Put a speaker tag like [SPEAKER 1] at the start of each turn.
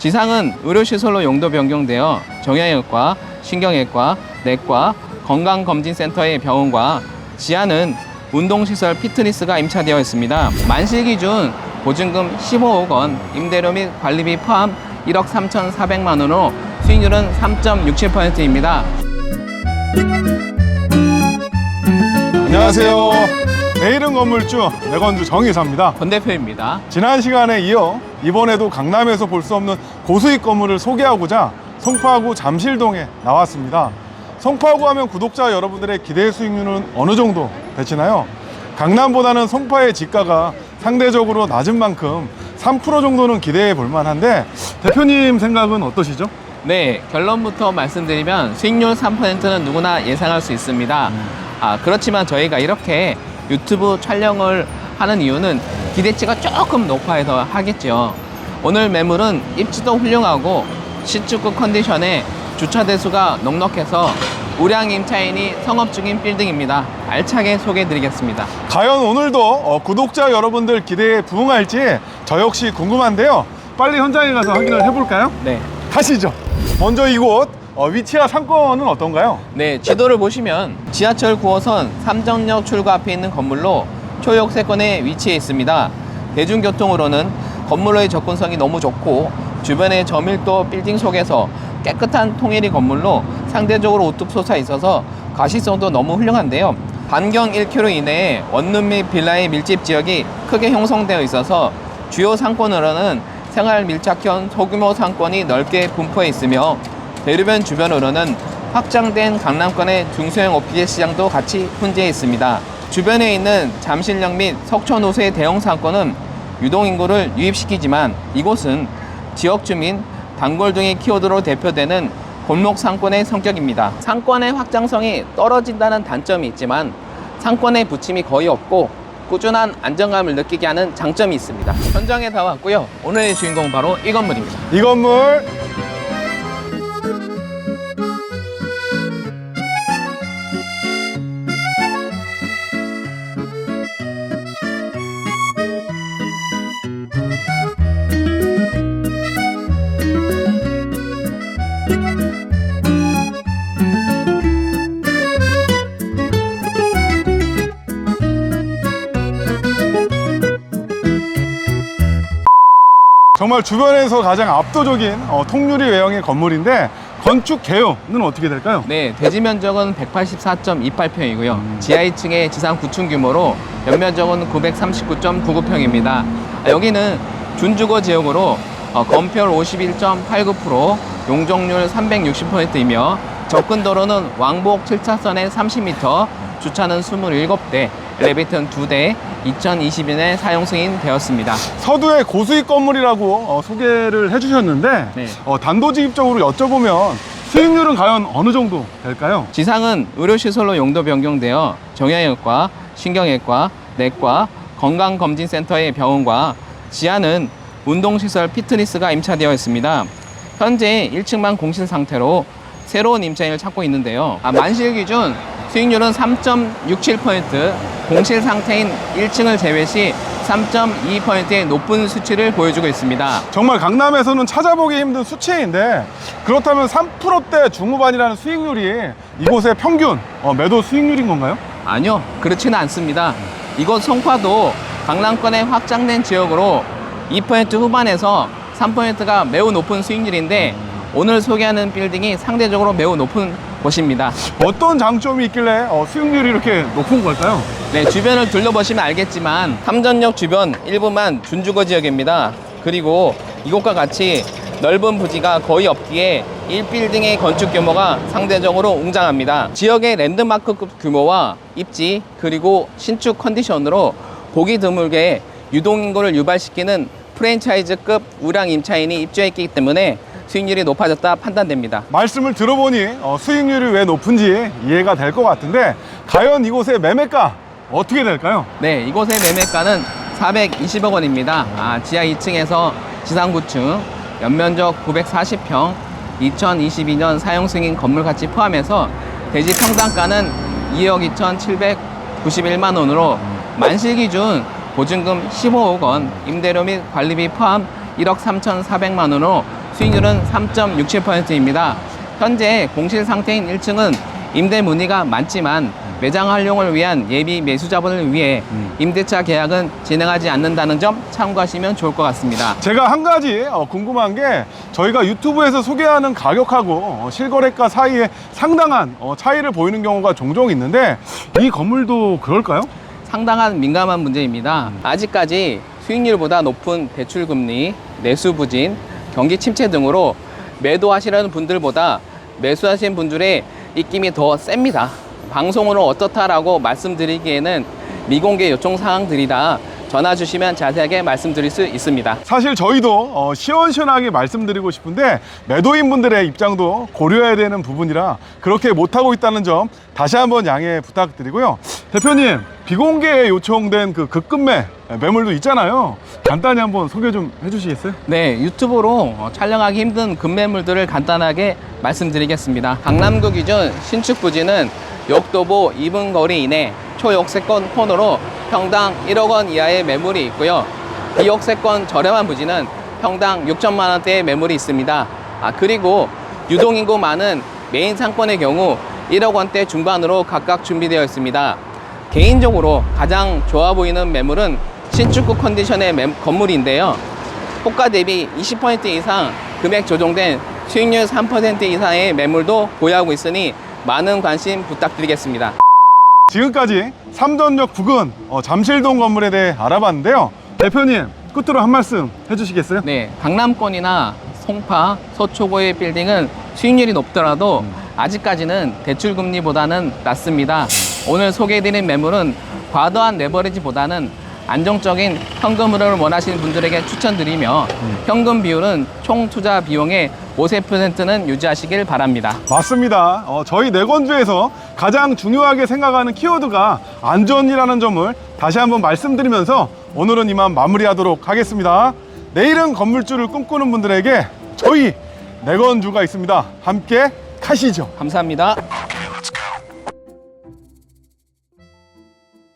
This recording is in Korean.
[SPEAKER 1] 지상은 의료시설로 용도 변경되어 정형외과, 신경외과, 내과, 건강검진센터의 병원과 지하는 운동시설 피트니스가 임차되어 있습니다. 만실 기준 보증금 15억 원, 임대료 및 관리비 포함 1억 3,400만 원으로 수익률은 3.67%입니다.
[SPEAKER 2] 안녕하세요. 내일은 건물주 내건주 정의사입니다.
[SPEAKER 1] 권 대표입니다.
[SPEAKER 2] 지난 시간에 이어 이번에도 강남에서 볼 수 없는 고수익 건물을 소개하고자 송파구 잠실동에 나왔습니다. 송파구 하면 구독자 여러분들의 기대 수익률은 어느 정도 되시나요? 강남보다는 송파의 지가가 상대적으로 낮은 만큼 3% 정도는 기대해 볼 만한데 대표님 생각은 어떠시죠?
[SPEAKER 1] 네, 결론부터 말씀드리면 수익률 3%는 누구나 예상할 수 있습니다. 아, 그렇지만 저희가 이렇게 유튜브 촬영을 하는 이유는 기대치가 조금 높아해서 하겠죠. 오늘 매물은 입지도 훌륭하고 시축구 컨디션에 주차 대수가 넉넉해서 우량 임차인이 성업 중인 빌딩입니다. 알차게 소개해 드리겠습니다.
[SPEAKER 2] 과연 오늘도 어, 구독자 여러분들 기대에 부응할지 저 역시 궁금한데요. 빨리 현장에 가서 확인을 해볼까요?
[SPEAKER 1] 네.
[SPEAKER 2] 가시죠. 먼저 이곳 어, 위치와 상권은 어떤가요?
[SPEAKER 1] 네, 지도를 보시면 지하철 9호선 삼정역 출구 앞에 있는 건물로 초역 세권에 위치해 있습니다. 대중교통으로는 건물로의 접근성이 너무 좋고 주변의 저밀도 빌딩 속에서 깨끗한 통일이 건물로 상대적으로 우뚝 솟아 있어서 가시성도 너무 훌륭한데요. 반경 1km 이내에 원룸 및 빌라의 밀집 지역이 크게 형성되어 있어서 주요 상권으로는 생활 밀착형 소규모 상권이 넓게 분포해 있으며 대류변 주변으로는 확장된 강남권의 중소형 오피스 시장도 같이 혼재해 있습니다. 주변에 있는 잠실역 및 석촌 호수의 대형 상권은 유동인구를 유입시키지만 이곳은 지역 주민, 단골 등의 키워드로 대표되는 골목 상권의 성격입니다. 상권의 확장성이 떨어진다는 단점이 있지만 상권의 부침이 거의 없고 꾸준한 안정감을 느끼게 하는 장점이 있습니다. 현장에 다 왔고요. 오늘의 주인공 바로 이 건물입니다.
[SPEAKER 2] 이 건물 정말 주변에서 가장 압도적인 어, 통유리 외형의 건물인데 건축 개요는 어떻게 될까요?
[SPEAKER 1] 네, 대지 면적은 184.28평이고요. 지하 2층에 지상 9층 규모로 연면적은 939.99평입니다. 여기는 준주거 지역으로 어, 건폐율 51.89%, 용적률 360%이며 접근 도로는 왕복 7차선에 30m, 주차는 27대, 엘리베이터는 2대, 2020년에 사용 승인되었습니다.
[SPEAKER 2] 서두의 고수익 건물이라고 어, 소개를 해주셨는데
[SPEAKER 1] 네.
[SPEAKER 2] 어, 단도직입적으로 여쭤보면 수익률은 과연 어느 정도 될까요?
[SPEAKER 1] 지상은 의료시설로 용도 변경되어 정형외과, 신경외과, 내과, 건강검진센터의 병원과 지하는 운동시설 피트니스가 임차되어 있습니다. 현재 1층만 공실 상태로 새로운 임차인을 찾고 있는데요. 아, 만실 기준 수익률은 3.67%, 공실 상태인 1층을 제외 시 3.2%의 높은 수치를 보여주고 있습니다.
[SPEAKER 2] 정말 강남에서는 찾아보기 힘든 수치인데 그렇다면 3%대 중후반이라는 수익률이 이곳의 평균 어, 매도 수익률인 건가요?
[SPEAKER 1] 아니요, 그렇지는 않습니다. 이곳 송파도 강남권의 확장된 지역으로 2% 후반에서 3%가 매우 높은 수익률인데 오늘 소개하는 빌딩이 상대적으로 매우 높은 곳입니다.
[SPEAKER 2] 어떤 장점이 있길래 어, 수익률이 이렇게 높은 걸까요?
[SPEAKER 1] 네, 주변을 둘러보시면 알겠지만 삼전역 주변 일부만 준주거 지역입니다. 그리고 이곳과 같이 넓은 부지가 거의 없기에 1빌딩의 건축 규모가 상대적으로 웅장합니다. 지역의 랜드마크급 규모와 입지 그리고 신축 컨디션으로 보기 드물게 유동인구를 유발시키는 프랜차이즈급 우량 임차인이 입주했기 때문에 수익률이 높아졌다 판단됩니다.
[SPEAKER 2] 말씀을 들어보니 어, 수익률이 왜 높은지 이해가 될 것 같은데 과연 이곳의 매매가 어떻게 될까요?
[SPEAKER 1] 네, 이곳의 매매가는 420억 원입니다. 아, 지하 2층에서 지상 9층, 연면적 940평, 2022년 사용 승인 건물 가치 포함해서 대지 평당가는 2억 2,791만 원으로 만실 기준 보증금 15억 원, 임대료 및 관리비 포함 1억 3,400만 원으로 수익률은 3.67%입니다. 현재 공실 상태인 1층은 임대 문의가 많지만 매장 활용을 위한 예비 매수 자본을 위해 임대차 계약은 진행하지 않는다는 점 참고하시면 좋을 것 같습니다.
[SPEAKER 2] 제가 한 가지 어, 궁금한 게 저희가 유튜브에서 소개하는 가격하고 어, 실거래가 사이에 상당한 어, 차이를 보이는 경우가 종종 있는데 이 건물도 그럴까요?
[SPEAKER 1] 상당한 민감한 문제입니다. 아직까지 수익률보다 높은 대출 금리, 내수 부진, 경기 침체 등으로 매도하시려는 분들보다 매수하신 분들의 입김이 더 셉니다. 방송으로 어떻다라고 말씀드리기에는 미공개 요청 사항들이라 전화 주시면 자세하게 말씀드릴 수 있습니다.
[SPEAKER 2] 사실 저희도 어, 시원시원하게 말씀드리고 싶은데 매도인 분들의 입장도 고려해야 되는 부분이라 그렇게 못하고 있다는 점 다시 한번 양해 부탁드리고요. 대표님, 비공개에 요청된 그 급급매 매물도 있잖아요. 간단히 한번 소개 좀 해주시겠어요?
[SPEAKER 1] 네, 유튜브로 어, 촬영하기 힘든 급매물들을 간단하게 말씀드리겠습니다. 강남구 기준 신축 부지는 역도보 2분 거리 이내 초역세권 코너로 평당 1억 원 이하의 매물이 있고요. 비역세권 저렴한 부지는 평당 6천만 원대의 매물이 있습니다. 아, 그리고 유동인구 많은 메인 상권의 경우 1억 원대 중반으로 각각 준비되어 있습니다. 개인적으로 가장 좋아 보이는 매물은 신축구 컨디션의 매- 건물인데요. 호가 대비 20% 이상 금액 조정된 수익률 3% 이상의 매물도 보유하고 있으니 많은 관심 부탁드리겠습니다.
[SPEAKER 2] 지금까지 삼전역 부근 어, 잠실동 건물에 대해 알아봤는데요. 대표님, 끝으로 한 말씀 해주시겠어요?
[SPEAKER 1] 네, 강남권이나 송파, 서초고의 빌딩은 수익률이 높더라도 아직까지는 대출 금리보다는 낮습니다. 오늘 소개해드린 매물은 과도한 레버리지보다는 안정적인 현금 흐름을 원하시는 분들에게 추천드리며 현금 비율은 총 투자 비용의 5%는 유지하시길 바랍니다.
[SPEAKER 2] 맞습니다. 어, 저희 내건주에서 가장 중요하게 생각하는 키워드가 안전이라는 점을 다시 한번 말씀드리면서 오늘은 이만 마무리하도록 하겠습니다. 내일은 건물주를 꿈꾸는 분들에게 저희 내건주가 있습니다. 함께 가시죠.
[SPEAKER 1] 감사합니다.